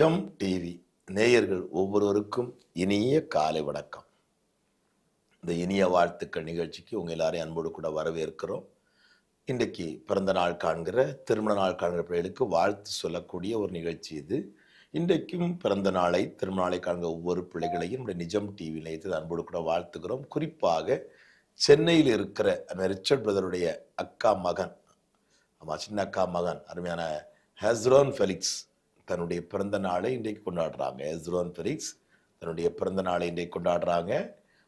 நிஜம் டிவி நேயர்கள் ஒவ்வொருவருக்கும் இனிய காலை வணக்கம். இந்த இனிய வாழ்த்துக்கள் நிகழ்ச்சிக்கு உங்கள் எல்லாரையும் அன்போடு கூட வரவேற்கிறோம். இன்றைக்கு பிறந்த நாள் காண்கிற திருமண நாள் காண்கிற பிள்ளைகளுக்கு வாழ்த்து சொல்லக்கூடிய ஒரு நிகழ்ச்சி இது. இன்றைக்கும் பிறந்த நாளை திருமண நாளை காண்கிற ஒவ்வொரு பிள்ளைகளையும் நம்முடைய நிஜம் டிவி நிலையத்தில் அன்போடு கூட வாழ்த்துக்கிறோம் குறிப்பாக சென்னையில் இருக்கிற அந்த ரிச்சர்ட் பிரதருடைய அக்கா மகன் ஆமாம் சின்ன அக்கா மகன் அருமையான ஹெஸ்ரோன் ஃபெலிக்ஸ். தன்னுடைய பிறந்த நாளை இன்றைக்கு கொண்டாடுறாங்க. ஹெஸ்ரோன் ஃபெரிக்ஸ் தன்னுடைய பிறந்த நாளை இன்றைக்கு கொண்டாடுறாங்க.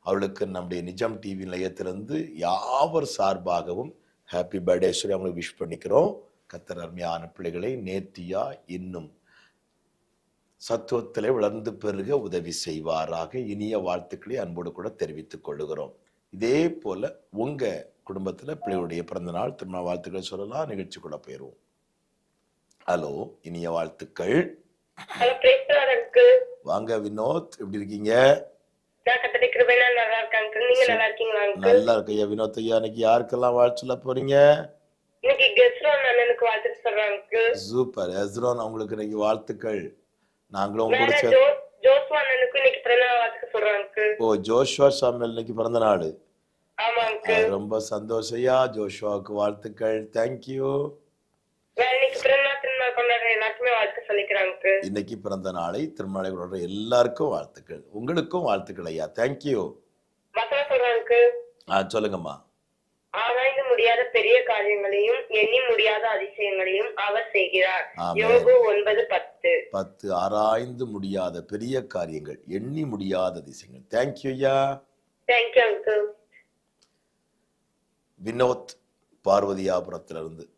அவளுக்கு நம்முடைய நிஜம் டிவி நிலையத்திலிருந்து யாவர் சார்பாகவும் ஹாப்பி பர்த்டே சொல்லி அவங்களுக்கு விஷ் பண்ணிக்கிறோம். கத்தர் அருமையான பிள்ளைகளை நேர்த்தியா இன்னும் சத்துவத்திலே வளர்ந்து பெருக உதவி செய்வாராக. இனிய வாழ்த்துக்களை அன்போடு கூட தெரிவித்துக் கொள்ளுகிறோம். இதே போல உங்க குடும்பத்தில் பிள்ளைகளுடைய பிறந்த நாள் திருமண வாழ்த்துக்களை சொல்லலாம். நிகழ்ச்சிக்குள்ள போயிடுவோம். ஹலோ இனிய வாழ்த்துக்கள். வாங்க வினோத் எப்படி இருக்கீங்க? நல்லா இருக்கு ஐயா வினோத் ஐயா. இன்னைக்கு யாருக்கெல்லாம் வாழ்த்து சொல்ல போறீங்க சூப்பர். எஸ்ரோன் அவங்களுக்கு இன்னைக்கு வாழ்த்துக்கள். நாங்களும் உங்க கூட ஓ ஜோஷுவா சாமியல் இன்னைக்கு பிறந்த நாள். ரொம்ப சந்தோஷம் ஐயா. ஜோஷுவாவுக்கு வாழ்த்துக்கள். தேங்க்யூ இன்னைக்கு பிறந்த நாள் கொண்டாடுற எல்லாருக்குமே வாழ்த்துக்கள். உங்களுக்கும் வாழ்த்துக்கள் ஐயா. தேங்க்யூ சொல்லுங்கம்மா. ஆராய்ந்து முடியாத பெரிய காரியங்களையும் எண்ணி முடியாத அதிசயங்களையும் அவர் செய்கிறார். யோகு ஒன்பது பத்து. பத்து ஆராய்ந்து முடியாத பெரிய காரியங்கள் எண்ணி முடியாத அதிசயங்கள். தேங்க்யூ ஐயா. தேங்க்யூ வினோத் பார்வதியாபுரத்திலிருந்து.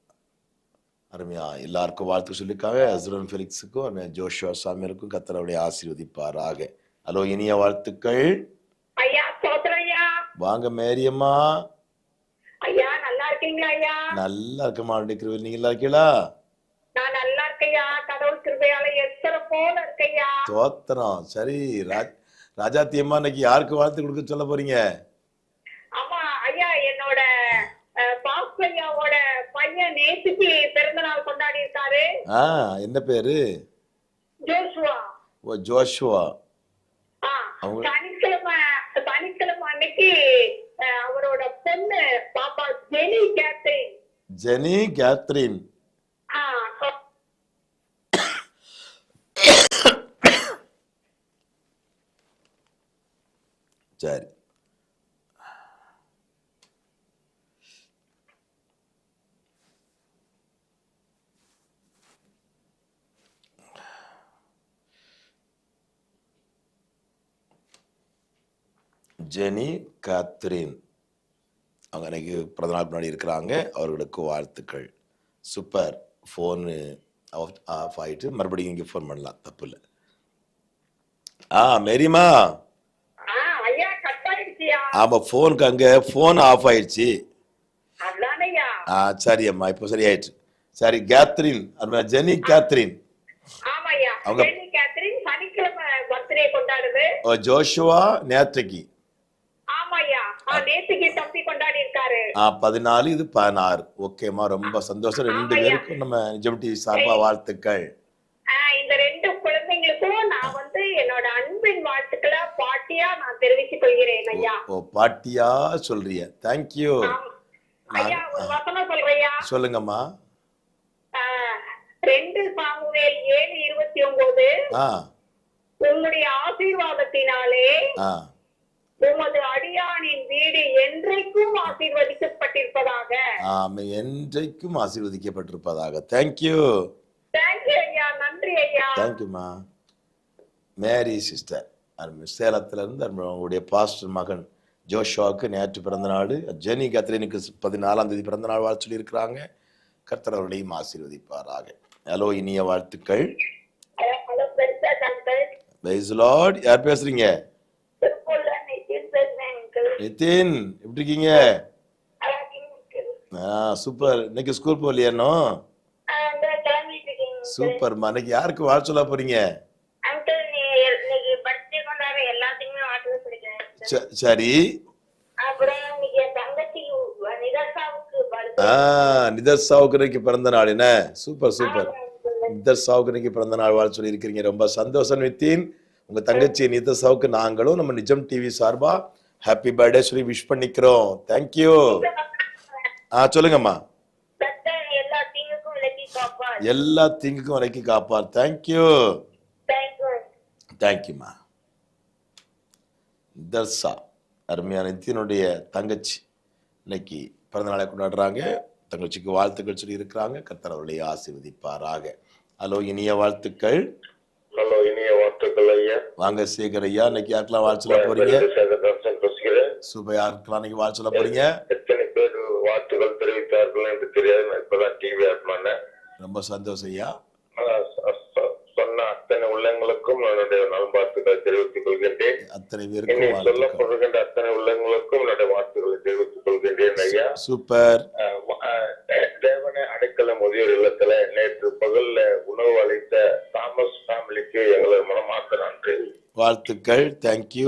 அருமையா எல்லாருக்கும் வாழ்த்து சொல்லியிருக்காங்க. ஹஸ்ரன் ஃபெலிக்ஸுக்கும் அருமையா ஜோஷுவா சாமியருக்கும் கத்தரவுடைய ஆசீர்வதிப்பாராக. ஹலோ இனிய வாழ்த்துக்கள். வாங்க மேரியம்மா. ஐயா நல்லா இருக்கீங்களா ஐயா? நல்லா இருக்கமா கிருவில் நீங்க நல்லா இருக்கீங்களா? நான் நல்லா இருக்கையா கடவுள் கிருபையால எத்தனை போல இருக்கையா தோத்திரம் சரி ராஜ் ராஜாத்தி அம்மா இன்னைக்கு யாருக்கு வாழ்த்து கொடுக்க சொல்ல போறீங்க ஆமா ஐயா என்னோட அஹ், பாஸ்கு ஐயாவோட பையன் நேற்றுக்கு பிறந்த நாள் கொண்டாடி இருக்காரு ஆ என்ன பேரு? ஜோஷுவா. ஓ ஜோஷுவா. சனிக்கிழமை சனிக்கிழமை அன்னைக்கு அவரோட பொண்ணு பாப்பா ஜெனி கேத்தரின். ஜெனி கேத்ரின் சரி. Jenny Catherine. அவங்க அன்னைக்கு பிறந்த நாள் முன்னாடி இருக்கிறாங்க. அவர்களுக்கு வாழ்த்துக்கள். சூப்பர் ஃபோனு ஆஃப் ஆயிட்டு மறுபடியும் இங்கே ஃபோன் பண்ணலாம். தப்பு இல்லை. ஆ மேரிமா. ஆமாம் ஃபோனுக்கு அங்கே ஃபோன் ஆஃப் ஆயிடுச்சு. ஆ சரி அம்மா இப்போ சரியாயிடுச்சு. சரி கேத்ரின் ஜெனி கேத்ரின். அவங்க- ஓ ஜோஷுவா நேற்றைக்கு ஆமாய்யா ஆ, நேத்துக்கு தம்பி கொண்டாடி இருக்காரு ஆ பதினாலு இது பதினாறு. ஓகேம்மா ரொம்ப சந்தோஷம். ரெண்டு. பேருக்கும் நம்ம நிஜம் டிவி சார்பா வாழ்த்துக்கள். இந்த ரெண்டு குழந்தைங்களுக்கும் நான் வந்து என்னோட அன்பின் வாழ்த்துக்களை பாட்டியா நான் தெரிவித்துக் கொள்கிறேன் ஐயா. ஓ பாட்டியா சொல்றிய. தேங்க்யூ. ஐயா ஒரு வசனம் சொல்றையா சொல்லுங்கம்மா. ரெண்டு சாமுவேல் ஏழு இருபத்தி ஒன்பது உம்முடைய ஆசீர்வாதத்தினாலே வீடு என்றைக்கும் ஆசீர்வதிக்கப்பட்டிருப்பதாக. ஆமா என்றைக்கும் ஆசீர்வதிக்கப்பட்டிருப்பதாக. தேங்க்யூ தேங்க்யூ ஐயா நன்றி ஐயா. தேங்க்யூம்மா மேரி சிஸ்டர் அருமை. சேலத்துல இருந்து அருமை. உங்களுடைய பாஸ்டர் மகன் ஜோஷுவாவுக்கு நேற்று பிறந்த நாள். ஜெனி கத்ரினுக்கு பதினாலாம் தேதி பிறந்த நாள் வாழ்த்து சொல்லியிருக்கிறாங்க. கர்த்தர் அவர்களையும் ஆசீர்வதிப்பாராக. ஹலோ இனிய வாழ்த்துக்கள். யார் பேசுறீங்க திருப்பூர்ல நிதின் பேசுறேன் அங்கிள் நிதின் எப்படி இருக்கீங்க? ஆ சூப்பர். இன்னைக்கு ஸ்கூல் போகலையா இன்னும்? ஆ, இந்த கிளம்பிட்டு இருக்கீங்க uncle. சூப்பர் இன்னைக்கு யாருக்கு வாழ்த்து சொல்ல போறீங்க? சரி. நிதர்சாவுக்கு இன்னைக்கு பிறந்த நாள் என்ன? Super super. நித்தர்சாவுக்கு இன்னைக்கு பிறந்த நாள் வாழ்த்து சொல்லியிருக்கிறீங்க. ரொம்ப சந்தோஷம் நித்தின். உங்க தங்கச்சி நித்தர்சாவுக்கு நாங்களும் நம்ம நிஜம் டிவி சார்பா ஹாப்பி பர்த்டே சொல்லி விஷ் பண்ணிக்கிறோம். தேங்க்யூ ஆ சொல்லுங்கம்மா. எல்லா தீங்குக்கும் விலக்கி காப்பார் தேங்க்யூ தேங்க்யூ தேங்க்யூம்மா தர்சா அருமையான நித்தியனுடைய தங்கச்சி. இன்னைக்கு பிறந்த நாளை கொண்டாடுறாங்க. தங்கச்சிக்கு வாழ்த்துக்கள் சொல்லி இருக்கிறாங்க. கர்த்தர் அவர்களை ஆசீர்வதிப்பாராக. ஹலோ இனிய வாழ்த்துக்கள். ஹலோ இனிய வாழ்த்துக்கள் ஐயா. வாங்க சேகர் ஐயா. இன்னைக்கு யாருக்கெல்லாம் வாழ்த்து சொல்ல போறீங்க? யாருக்கெல்லாம் இன்னைக்கு வாழ்த்து சொல்ல போறீங்க? எத்தனை பேர் வாழ்த்துக்கள் தெரிவித்தார்கள் என்று தெரியாது. நான் இப்பதான் டிவி ஆட் ரொம்ப சந்தோஷம் ஐயா. சொன்ன அத்தனை உள்ளங்களுக்கும் என்னுடைய நல்வாழ்த்துக்களை தெரிவித்துக் கொள்கின்றேன். அத்தனை பேருக்கும் சொல்லப்படுகின்ற அத்தனை உள்ளங்களுக்கும் என்னுடைய வாழ்த்துக்களை தெரிவித்துக் கொள்கின்றேன் ஐயா. சூப்பர். தேவனை அடைக்கல முதியோர் இல்லத்துல நேற்று பகல்ல உணவு அளித்த தாமஸ் ஃபேமிலிக்கு எங்களது மனமார்ந்த நன்றி. வாழ்த்துக்கள். தேங்க்யூ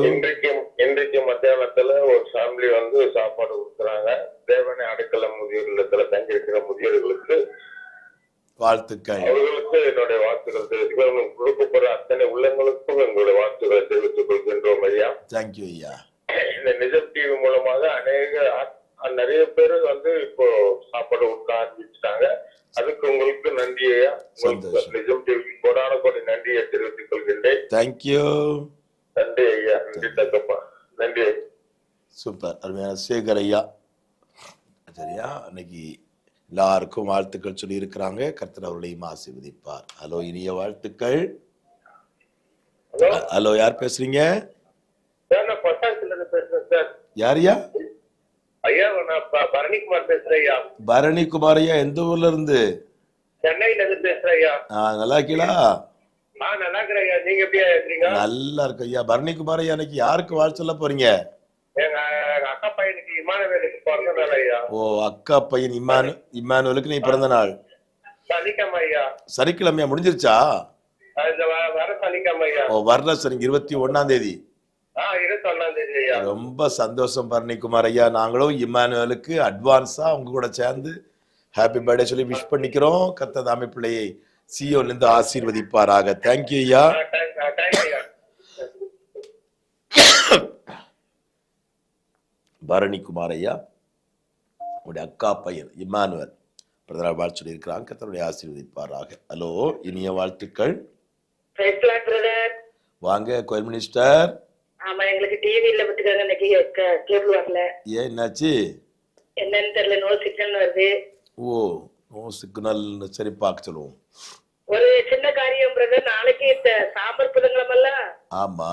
இன்றைக்கு மத்தியானத்துல ஒரு ஃபேமிலி வந்து சாப்பாடு கொடுக்குறாங்க தேவனை அடைக்கல முதியோர் இல்லத்துல தங்கியிருக்கிற முதியோர்களுக்கு வாழ்த்துக்கள். அவர்களுக்கு என்னுடைய வாழ்த்துக்கள் தெரிவித்துக்கிறேன் கொடுக்கப்படுற அத்தனை உள்ளங்களுக்கும் எங்களுடைய வாழ்த்துக்களை தெரிவித்துக் கொள்கின்றோம் ஐயா. தேங்க்யூ ஐயா. இந்த நிஜம் டிவி மூலமாக அநேக நிறைய பேர் வந்து இப்போ சாப்பாடு கொடுக்க ஆரம்பிச்சுட்டாங்க. அதுக்கு உங்களுக்கு நன்றி ஐயா. உங்களுக்கு. நிஜம் டிவி கோடான கோடி நன்றியை தெரிவித்துக் கொள்கின்றேன். தேங்க்யூ நன்றி ஐயா. நன்றி தக்கப்பா நன்றி. சூப்பர் அருமையான சேகர் ஐயா. சரியா? இன்னைக்கு எல்லாருக்கும் வாழ்த்துக்கள் சொல்லி இருக்கிறாங்க கர்த்தர் அவர்களையும் ஆசீர்வதிப்பார். ஹலோ இனிய வாழ்த்துக்கள். ஹலோ? யார் பேசுறீங்க? யாரையா ஐயா நான் பரணிக்குமார் பேசுறேன் ஐயா. பரணி குமார் ஐயா எந்த ஊர்ல இருந்து? சென்னையில இருந்து பேசுறேன் ஐயா. ஆ, நல்லா இருக்கீங்களா? நான் நல்லா இருக்கிறேன் ஐயா. நீங்க எப்படியா இருக்கிறீங்க? நல்லா இருக்கு ஐயா. பரணி குமார் ஐயா இன்னைக்கு யாருக்கு வாழ்த்து சொல்ல போறீங்க? எங்க எங்க அக்கா பையனுக்கு இமானவேலுக்கு பிறந்த நாள் ஐயா. ஓ அக்கா பையன் இம்மானு இம்மானுவலுக்கு நீ பிறந்த நாள். சனிக்கிழமை ஐயா. சனிக்கிழமையா முடிஞ்சிருச்சா? அஹ் இந்த வ- வர சனிக்கிழமை ஐயா. ஓ வர்ற சனி இருபத்தி ஒண்ணாம் தேதி. ஆ இருபத்தி ஒண்ணாம் தேதி ஐயா. ரொம்ப சந்தோஷம் பரணிக்குமார் ஐயா. நாங்களும் இம்மானுவேலுக்கு அட்வான்ஸா உங்க கூட சேர்ந்து ஹாப்பி பர்த்டே சொல்லி விஷ் பண்ணிக்கிறோம். கத்த தாமி பிள்ளையை சியோல இருந்து ஆசீர்வதிப்பாராக தேங்க்யூ ஐயா. தேங்க்ஸ் ஐயா பரணிக்குமார் ஐயா உங்களுடைய அக்கா பையன் இம்மானுவல். பிரதமர் வாழ்த்து சொல்லி இருக்கிறாங்க கத்தருடைய ஆசீர்வதிப்பாராக. ஹலோ இனிய வாழ்த்துக்கள். வாங்க கோயில் மினிஸ்டர். ஆமா எங்களுக்கு டிவி இல்ல பத்துக்காங்க இன்னைக்கு கேபிள் வரல. ஏன் என்னாச்சு? என்னன்னு தெரியல நோ சிக்கன் வருது. ஓ நோ சிக்னல் சரி பார்க்க சொல்லுவோம். ஒரு சின்ன காரியம் பிரதர் நாளைக்கு இந்த சாம்பல் புதன்கிழமெல்லாம் ஆமா.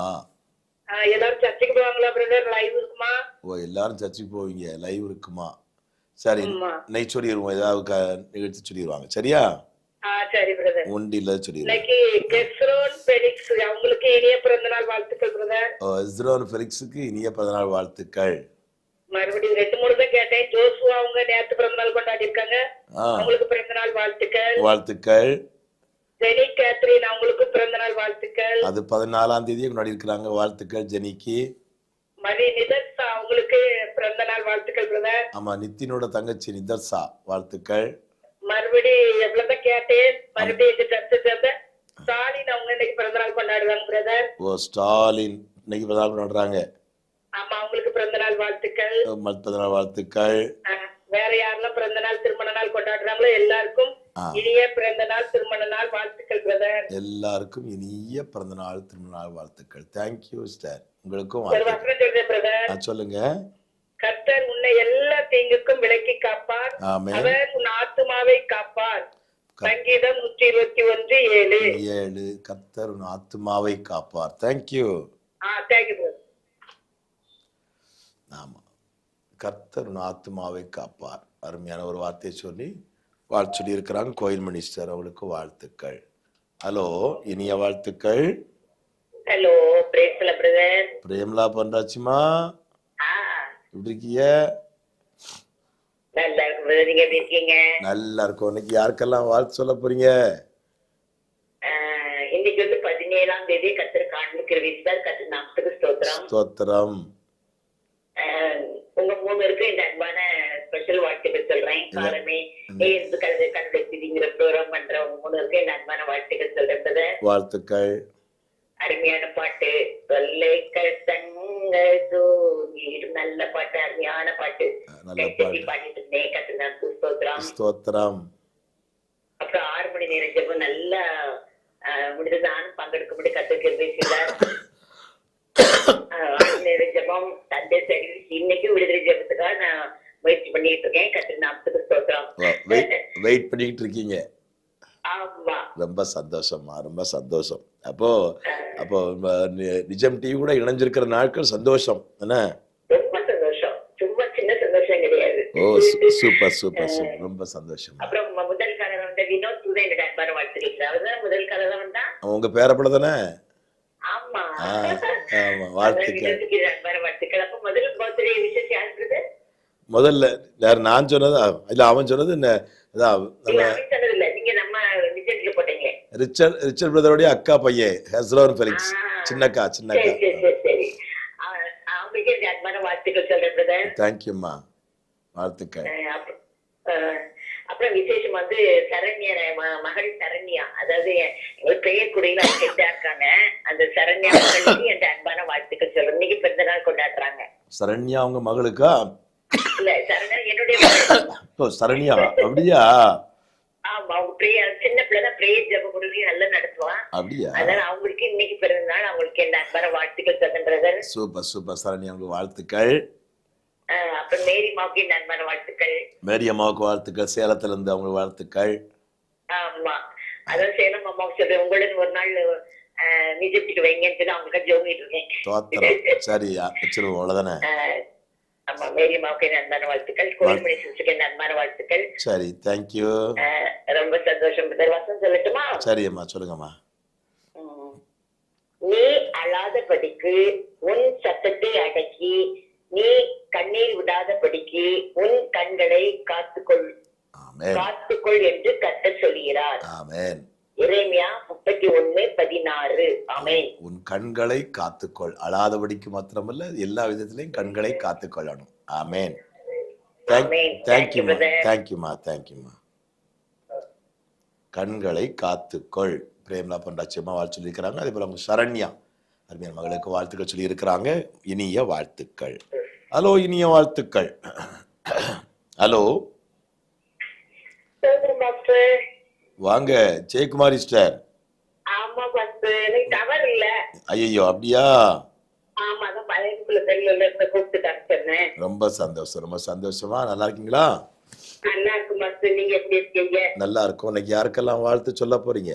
எல்லாரும் சர்ச்சுக்கு போவாங்களா பிரதர் லைவ் இருக்குமா? ஓ எல்லாரும் சர்ச்சுக்கு போவீங்க. லைவ் இருக்குமா? சரி இன்னைக்கு சொல்லிடுவோம் ஏதாவது நிகழ்ச்சி சொல்லிடுவாங்க சரியா? சரி பிரதர் ஒண்டியில் சொல்லிடுவோம் இன்னைக்கு கெஸ்ரோன் அவங்களுக்கு இனிய பிறந்த நாள் வாழ்த்துக்கள் பிரதர் இஸ்ரோன் ஃபெலிக்ஸுக்கு இனிய பிறந்தநாள் வாழ்த்துக்கள். மறுபடியும் ரெண்டு மூணு தான் கேட்டேன். ஜோசுவா அவங்க நேத்து பிறந்த நாள் கொண்டாடி இருக்காங்க அவங்களுக்கு பிறந்த நாள் வாழ்த்துக்கள். வாழ்த்துக்கள். ஜெனி கேத்ரின் அவங்களுக்கு பிறந்த நாள் வாழ்த்துக்கள். அது பதினாலாம் தேதியே கொண்டாடி இருக்கிறாங்க. வாழ்த்துக்கள் ஜெனிக்கு. மதி நிதர்சா அவங்களுக்கு பிறந்த நாள் வாழ்த்துக்கள் பிரதர் ஆமா நித்தினோட தங்கச்சி நிதர்சா வாழ்த்துக்கள். மறுபடி எவ்வளவுதான் கேட்டேன். மறுபடியும் எங்க சர்ச்சை சேர்ந்த ஸ்டாலின் அவங்க இன்னைக்கு பிறந்த நாள் கொண்டாடுவாங்க பிரதர் ஓ ஸ்டாலின் இன்னைக்கு பிறந்தநாள் கொண்டாடுறாங்க. ஆமா அவங்களுக்கு பிறந்த நாள் வாழ்த்துக்கள். மத் பிறந்தநாள் வாழ்த்துக்கள். வேற யாரெல்லாம் பிறந்த நாள் திருமண நாள் கொண்டாடுறாங்களோ எல்லாருக்கும். இனிய பிறந்த நாள் திருமண நாள் வாழ்த்துக்கள் பிரதர் எல்லாருக்கும் இனிய வாழ்த்துக்கள். தேங்க்யூ ஸ்டார் உங்களுக்கும் ஒரு வாழ்த்துக்கள். சொல்றேன் பிரதர் ஆ, சொல்லுங்க. கர்த்தர் உன்னை எல்லா தீங்குக்கும் விலக்கி காப்பார். அவர் உன் ஆத்துமாவை காப்பார். சங்கீதம் நூற்றி இருபத்தி ஒன்று ஏழு. ஏழு. கர்த்தர் உன் ஆத்துமாவை காப்பார். தேங்க்யூ தேங்க்யூ ஆமா. கர்த்தர் உன் ஆத்துமாவை காப்பார். அருமையான ஒரு வார்த்தையை சொல்லி வாழ்த்து சொல்லி இருக்கிறாங்க கோயில் மினிஸ்டர் அவங்களுக்கு வாழ்த்துக்கள். ஹலோ இனிய வாழ்த்துக்கள். ஹலோ பிரேம்லா பண்றாச்சுமா எப்படி இருக்கீங்க? நல்லா இருக்கும் இன்னைக்கு யாருக்கெல்லாம் வாழ்த்து சொல்ல போறீங்க? இன்னைக்கு வந்து பதினேழாம் தேதி கத்திர காண்பிக்கிற வீசுதார் கத்திர நாமத்துக்கு ஸ்தோத்திரம். ஸ்தோத்திரம். உங்க மூணு பேருக்கும் இந்த அன்பான ஸ்பெஷல் வாழ்த்துக்கள் சொல்றேன். காலமே ஏந்து கழுதை கண்டுபிடிச்சிங்கிற ப்ரோக்ராம் பண்ற உங்க மூணுக்கு என் அன்பான வாழ்த்துக்கள் சொல்றேன். வாழ்த்துக்கள். அருமையான பாட்டு. தொல்லைகள் தங்கள் தூங்கிடும். நல்ல பாட்டு அருமையான பாட்டு. கைத்தட்டி பாட்டு. பாடிட்டு இருந்தேன். கத்துனான் ஸ்தோத்திரம் ஸ்தோத்திரம் அப்புறம் ஆறு மணி நேரம் ஜெபம். நல்லா முடிஞ்சது நானும் பங்கெடுக்க முடியும் கத்துக்கிறது. நேரம் ஜெபம் சண்டே சர்வீஸ் இன்னைக்கு விடுதலை ஜெபத்துக்காக நான் முயற்சி பண்ணிட்டு இருக்கேன். கத்து நாமத்துக்கு ஸ்தோத்திரம். வெயிட் பண்ணிக்கிட்டு இருக்கீங்க. ஆமா. ரொம்ப சந்தோஷமா ரொம்ப சந்தோஷம். அப்போ அப்போ நிஜம் டிவி கூட இணைஞ்சிருக்கிற நாட்கள் சந்தோஷம் என்ன? ரொம்ப சந்தோஷம். சும்மா சின்ன சந்தோஷம் கிடையாது. ஓ சூப்பர் சூப்பர் சூப்பர். ரொம்ப சந்தோஷம். அப்புறம் முதல் கலர் வந்த வினோத் என்னோட அன்பான வாழ்த்துக்கள் முதல் கலர் வந்தா? உங்க பேரப்பட தானே? முதல்ல யார் நான் சொன்னதா? இல்ல அவன் சொன்னது என்ன? ரிச்சர்ட் ரிச்சர்ட் பிரதருடைய அக்கா பையன் ஹெஸ்ரோன் ஃபெலிக்ஸ். சின்னக்கா சின்னக்கா. வாழ்த்துக்கள் சொல்றேன் தேங்க்யூம்மா வாழ்த்துக்கள். அப்புறம் விசேஷம் வந்து சரண்யா மகள் சரண்யா. அதாவது எங்க பெயர் குடியில கெட்டா இருக்காங்க. அந்த சரண்யா மகளுக்கு என் அன்பான வாழ்த்துக்கள் சொல்றேன். இன்னைக்கு பிறந்த நாள் கொண்டாடுறாங்க. சரண்யா அவங்க மகளுக்கா? இல்ல சரண்யா என்னுடைய சரண்யா. அப்படியா? ஆமா அவங்க பிரேயர் சின்ன பிள்ளைதான் பிரேயர் ஜப கொடுத்து நல்லா நடத்துவான். அப்படியா? அதனால அவங்களுக்கு இன்னைக்கு பிறந்த நாள். அவங்களுக்கு என் அன்பான வாழ்த்துக்கள் சொல்றேன் சூப்பர் சூப்பர். சரண்யா உங்களுக்கு வாழ்த்துக்கள். அப்புறம் மேரி மாவுக்கு அன்பான வாழ்த்துக்கள்? மேரி அம்மாவுக்கு வாழ்த்துக்கள் சேலத்துல இருந்து அவங்களுக்கு வாழ்த்துக்கள். ஆமா. அதான் சேலம் அம்மாவுக்கு சொல்றேன். உங்களுடன் ஒரு நாள் நிஜத்துக்கு வைங்கன்னு சொல்லி அவங்களுக்கு ஜோங்கிட்டு இருக்கேன். தோத்திரம். சரி வச்சிருவோம் அவ்வளவுதானே? ஆமா மேரி அன்பான வாழ்த்துக்கள் கோயில்மணி என் அன்பான வாழ்த்துக்கள். சரி தேங்க்யூ ரொம்ப சந்தோஷம். வசம் சொல்லட்டுமா? சரி அம்மா சொல்லுங்கம்மா. நீ அழாதபடிக்கு உன் சத்தத்தை அடக்கி நீ கண்ணீர் விடாதபடிக்கு உன் கண்களை காத்துக்கொள். காத்துக்கொள் என்று கத்த சொல்கிறார். ஆமென். இறைமையா முப்பத்தி ஒண்ணு பதினாறு. ஆமென். உன் கண்களை காத்துக்கொள். அழாதபடிக்கு மாத்திரமல்ல எல்லா விதத்திலையும் கண்களை காத்துக்கொள்ளணும். ஆமென். தேங்க்யூமா. தேங்க்யூமா தேங்க்யூமா கண்களை காத்துக்கொள். பிரேம்லா பண்டாச்சியம்மா வாழ்த்து சொல்லியிருக்கிறாங்க. அதே போல அவங்க சரண்யா அருமையான மகளுக்கு வாழ்த்துக்கள் சொல்லியிருக்கிறாங்க. இனிய வாழ்த்துக்கள். ஹலோ இனிய வாழ்த்துக்கள். ஹலோ. வாங்க ஜெயக்குமாரி சிஸ்டர் ஐயோ அப்படியா? ரொம்ப சந்தோஷம் ரொம்ப சந்தோஷமா? நல்லா இருக்கீங்களா? நல்லா இருக்கும் நல்லா இருக்கும். இன்னைக்கு யாருக்கெல்லாம் வாழ்த்து சொல்ல போறீங்க?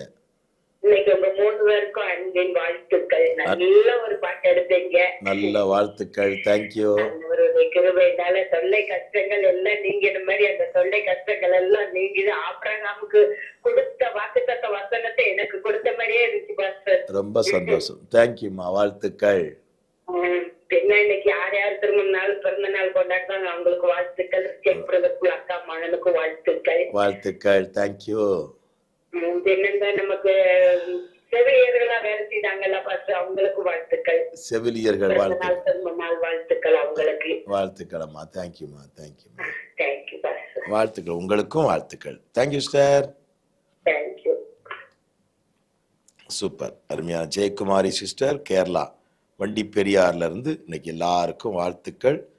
இன்னைக்கு உங்க மூணு பேருக்கும் அன்பின் வாழ்த்துக்கள். நல்ல ஒரு பாட்டு எடுத்தீங்க. நல்ல வாழ்த்துக்கள். தேங்க்யூ ஒரு கிருபைனால தொல்லை கஷ்டங்கள் எல்லாம் நீங்கிற மாதிரி அந்த தொல்லை கஷ்டங்கள் எல்லாம் நீங்கிது அப்புறம் நமக்கு கொடுத்த வாக்குத்தத்த வசனத்தை எனக்கு கொடுத்த மாதிரியே இருந்துச்சு பாஸ்டர் ரொம்ப சந்தோஷம். தேங்க்யூம்மா வாழ்த்துக்கள். பின்ன இன்னைக்கு யார் யார் திரும்ப நாள் பிறந்த நாள் கொண்டாடுறாங்க அவங்களுக்கு வாழ்த்துக்கள். செப்புறதுக்குள்ள அக்கா மகனுக்கு வாழ்த்துக்கள். வாழ்த்துக்கள். தேங்க்யூ பின்னந்த நமக்கு செவிலியர்களா வேலை செய்தாங்கல்ல பாஸ்டர் அவங்களுக்கு வாழ்த்துக்கள். செவிலியர்கள் பிறந்த வாழ்த்து நாள் திரும்ப நாள் வாழ்த்துக்கள் அவங்களுக்கு. வாழ்த்துக்கள் அம்மா. தேங்க்யூம்மா தேங்க்யூம்மா தேங்க்யூ வாழ்த்துக்கள். உங்களுக்கும் வாழ்த்துக்கள். தேங்க்யூ சார் தேங்க்யூ சூப்பர் அருமையான ஜெயக்குமாரி சிஸ்டர் கேரளா வண்டி பெரியார்ல இருந்து இன்னைக்கு எல்லாருக்கும் வாழ்த்துக்கள்.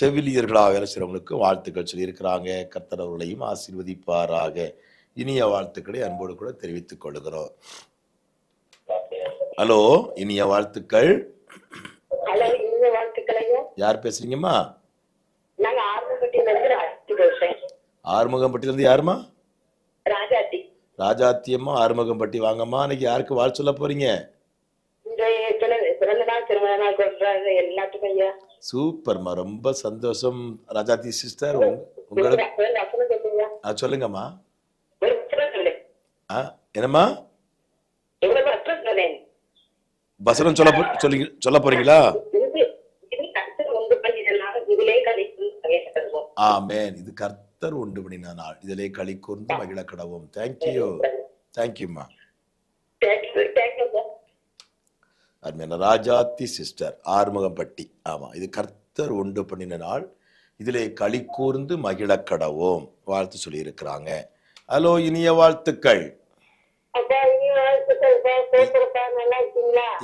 செவிலியர்களாக வேலை செய்கிறவங்களுக்கும் வாழ்த்துக்கள் சொல்லியிருக்கிறாங்க. கர்த்தர் அவர்களையும் ஆசீர்வதிப்பாராக. இனிய வாழ்த்துக்களை அன்போடு கூட தெரிவித்துக் கொள்கிறோம். ஹலோ இனிய வாழ்த்துக்கள். யார் பேசுறீங்கம்மா? ஆர்வப்பட்டியில இருந்து யாருமா ராஜாத்தி. ராஜாத்தியம்மா ஆறுமுகம்பட்டி வாங்கம்மா. இன்னைக்கு யாருக்கு வாழ் சொல்ல போறீங்க? சூப்பர்மா ரொம்ப சந்தோஷம். ராஜாத்தி சிஸ்டர் உங்களுக்கு சொல்லுங்கம்மா ஒரு வசனம் சொல்லு ஆ என்னம்மா? வசனம் சொல்ல சொல்லி சொல்ல போறீங்களா? ஆமேன். இது கர்த்தர் உண்டு பண்ணின நாள் இதிலே களி கூர்ந்து மகிழ கடவும் தேங்க்யூ தேங்க்யூம்மா தேங்க்யூ தேங்க்யூ அருமையான ராஜாத்தி சிஸ்டர் ஆறுமுகம்பட்டி. ஆமா இது கர்த்தர் உண்டு பண்ணின நாள் இதிலே களி கூர்ந்து மகிழக்கடவோம் வாழ்த்து சொல்லியிருக்கிறாங்க. ஹலோ இனிய வாழ்த்துக்கள்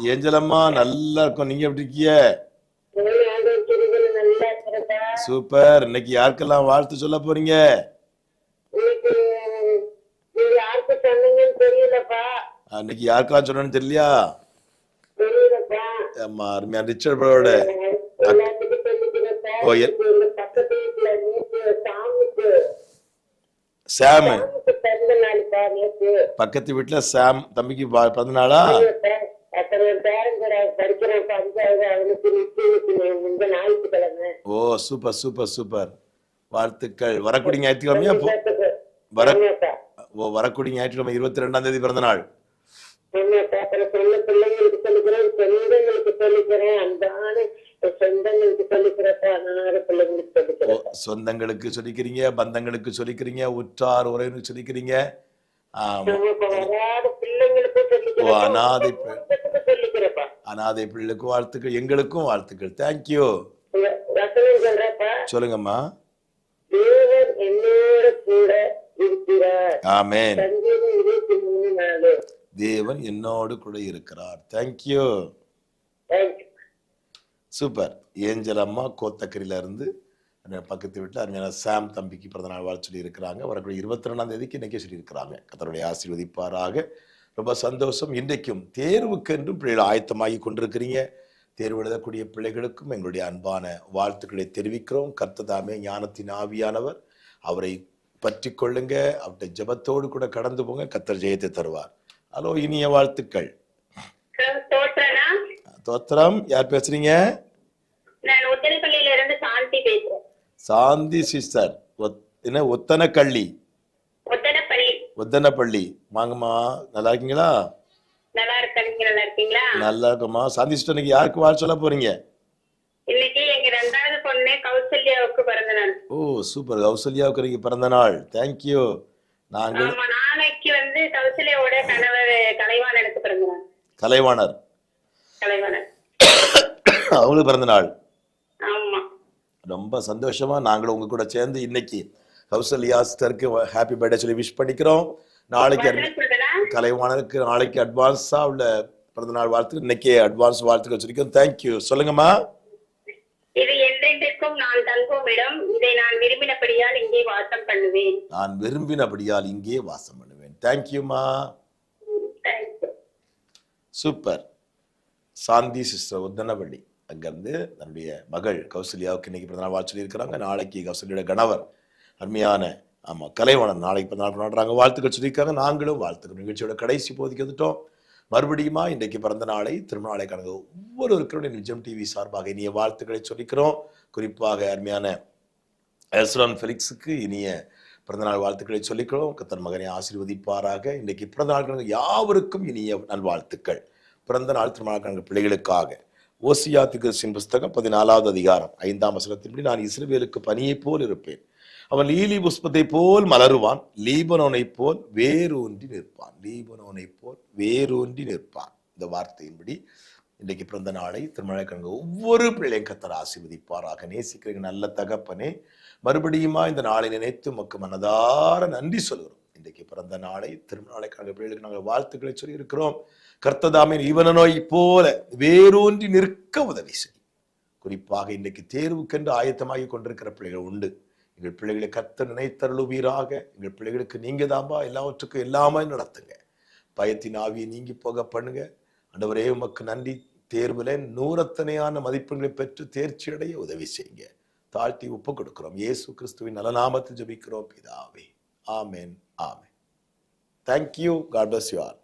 ஏஞ்சலம்மா நல்லா இருக்கும் நீங்க எப்படி இருக்கீங்க சூப்பர் இன்னைக்கு யாருக்கெல்லாம் வாழ்த்து சொல்ல போறீங்க அன்னைக்கு யாருக்கெல்லாம் சொன்னேன்னு தெரியலையா ஆமா அருமையான ரிச்சர்ட் ஓ, எ- எங்க பக்கத்து வீட்டுல நேற்று சாமிக்கு சாம். பக்கத்து வீட்டுல சாம் தம்பிக்கு பா- பிறந்த நாளா அப்புறம் என் பேரன் கூட படிக்கிறேன் அஞ்சாவது அவனுக்கு நிச்சயம் இந்த ஞாயிற்றுக்கிழமை ஓ சூப்பர் சூப்பர் சூப்பர். வாழ்த்துக்கள். வரக்கூடிய ஞாயிற்றுக்கிழமையா. வர. ஓ வரக்கூடிய ஞாயிற்றுக்கிழமை இருபத்தி ரெண்டாம் தேதி பிறந்த நாள் சொந்த பிள்ளைங்களுக்கு சொல்லிக்கிறேன் சொந்தங்களுக்கு சொல்லிக்கிறேன் அன்பான சொந்தங்களுக்கு சொல்லிக்கிறேன் சொந்தங்களுக்கு சொல்லிக்கிறீங்க பந்தங்களுக்கு சொல்லிக்கிறீங்க உற்றார் உறவினருக்கு சொல்லிக்கிறீங்க. ஆமா. அனாதை அனாதை பிள்ளைகளுக்கும் வாழ்த்துக்கள் எங்களுக்கும் வாழ்த்துக்கள். தேங்க்யூ சொல்லுங்கம்மா. ஆமேன் தேவன் என்னோடு கூட இருக்கிறார். தேங்க்யூ சூப்பர் ஏஞ்சல் அம்மா கோத்தக்கரியில இருந்து பக்கத்து வீட்டில் அருமையான சாம் தம்பிக்கு பிறந்தநாள் வாழ்த்து சொல்லி இருக்கிறாங்க வரக்கூடிய இருபத்தி ரெண்டாம் தேதிக்கு இன்னைக்கே சொல்லியிருக்கிறாங்க. கத்தருடைய ஆசீர்வதிப்பாராக. ரொம்ப சந்தோஷம். இன்றைக்கும் தேர்வுக்கென்றும் பிள்ளைகள் ஆயத்தமாகி கொண்டிருக்கிறீங்க. தேர்வு எழுதக்கூடிய பிள்ளைகளுக்கும் எங்களுடைய அன்பான வாழ்த்துக்களை தெரிவிக்கிறோம். கர்த்ததாமே ஞானத்தின் ஆவியானவர். அவரை பற்றி கொள்ளுங்க. அவருடைய ஜெபத்தோடு கூட கடந்து போங்க. கத்தர் ஜெயத்தை தருவார். ஹலோ இனிய வாழ்த்துக்கள். தோத்திரம் யார் பேசுறீங்க? சாந்தி சிஸ்டர். என்ன ஒத்தனக்கள்ளி? ஒத்தனப்பள்ளி. வாங்கம்மா நல்லா இருக்கீங்களா நல்லா நீங்க இருக்கம்மா சாந்தி சிஸ்டர் யாருக்கு வாழ் சொல்ல போறீங்க? இன்னைக்கு எங்க ரெண்டாவது பொண்ணு கௌசல்யாவுக்கு பிறந்த நாள். ஓ சூப்பர். கௌசல்யாவுக்கு இன்னைக்கு பிறந்த நாள். தேங்க்யூ நாங்கள் கௌசல்யாவோட கணவர் கலைவாணனுக்கு பிறந்த நாள் கலைவாணர். கலைவாணன் அவங்களுக்கு பிறந்த நாள் ஆமா. ரொம்ப சந்தோஷமா நாங்களும் உங்க கூட சேர்ந்து இன்னைக்கு கௌசல்யா சிஸ்டருக்கு ஹாப்பி பர்த்டே சொல்லி விஷ் பண்ணிக்கிறோம். நாளைக்கு கலைவாணருக்கு நாளைக்கு அட்வான்ஸா உள்ள பிறந்த நாள் வாழ்த்து இன்னைக்கே அட்வான்ஸ் வாழ்த்துக்கள் சொல்லிக்கிறோம். தேங்க்யூ சொல்லுங்கம்மா. இது என்றென்றைக்கும் நான் தங்கும் இடம் இதை நான் விரும்பினபடியால் இங்கே வாசம் பண்ணுவேன். நான் விரும்பினபடியால் இங்கே வாசம் தேங்க்யூமா சூப்பர் சாந்தி சிஸ்டர் உத்தனவள்ளி. அங்கேருந்து தன்னுடைய மகள் கௌசல்யாவுக்கு இன்னைக்கு பிறந்தநாள் வாழ்த்து சொல்லியிருக்கிறாங்க. நாளைக்கு கௌசல்யோட கணவர் அருமையான ஆமாம் கலைவணன் நாளைக்கு பிறந்தநாள் கொண்டாடுறாங்க. வாழ்த்துக்கள் சொல்லியிருக்காங்க. நாங்களும் வாழ்த்துக்கள் நிகழ்ச்சியோட கடைசி போதிக்கு வந்துட்டோம். மறுபடியுமா இன்றைக்கு பிறந்த நாளை திருமண கடந்த ஒவ்வொருவருக்கருடைய நிஜம் டிவி சார்பாக இனிய வாழ்த்துக்களை சொல்லிக்கிறோம். குறிப்பாக அருமையான எஸ்ரான் ஃபெலிக்ஸுக்கு இனிய பிறந்தநாள் வாழ்த்துக்களை சொல்லிக்கிறோம். கத்தன் மகனை ஆசீர்வதிப்பாராக. இன்றைக்கு பிறந்த நாள் யாவருக்கும் இனிய நல்வாழ்த்துக்கள். பிறந்த நாள் திருமண பிள்ளைகளுக்காக. ஓசியா திகர்சின் புஸ்தகம் பதினாலாவது அதிகாரம் ஐந்தாம் வசனத்தின்படி நான் இஸ்ரவேலுக்கு பனியைப் போல் இருப்பேன். அவன் லீலி புஷ்பத்தை போல் மலருவான். லீபனோனைப் போல் வேரூன்றி நிற்பான். லீபனோனைப் போல் வேரூன்றி நிற்பான். இந்த வார்த்தையின்படி இன்றைக்கு பிறந்த நாளை திருமண ஒவ்வொரு பிள்ளையும் கத்தர் ஆசிர்வதிப்பாராக. நேசிக்கிற நல்ல தகப்பனே. மறுபடியுமா இந்த நாளை நினைத்து மக்கு மனதார நன்றி சொல்கிறோம் இன்றைக்கு பிறந்த நாளை திருநாளை கணக்கு பிள்ளைகளுக்கு நாங்கள் வாழ்த்துக்களை சொல்லி இருக்கிறோம் கர்த்ததாமின் இவன நோய் போல வேரூன்றி நிற்க உதவி செய் குறிப்பாக இன்றைக்கு தேர்வுக்கென்று ஆயத்தமாகி கொண்டிருக்கிற பிள்ளைகள் உண்டு. எங்கள் பிள்ளைகளை கத்த நினைத்தருளுவீராக. எங்கள் பிள்ளைகளுக்கு நீங்கள் தாம்பா எல்லாவற்றுக்கும் எல்லாமே நடத்துங்க. பயத்தின் ஆவியை நீங்கி போக பண்ணுங்க. ஆண்டவரே உமக்கு நன்றி தேர்வில் நூறத்தனையான மதிப்பெண்களை பெற்று தேர்ச்சி அடைய உதவி செய்யுங்க. தாழ்த்தி ஒப்பு கொடுக்கிறோம் இயேசு கிறிஸ்துவின் நலநாமத்தில் ஜபிக்கிறோம். பிதாவே. ஆமேன். ஆமேன். Thank you God bless you all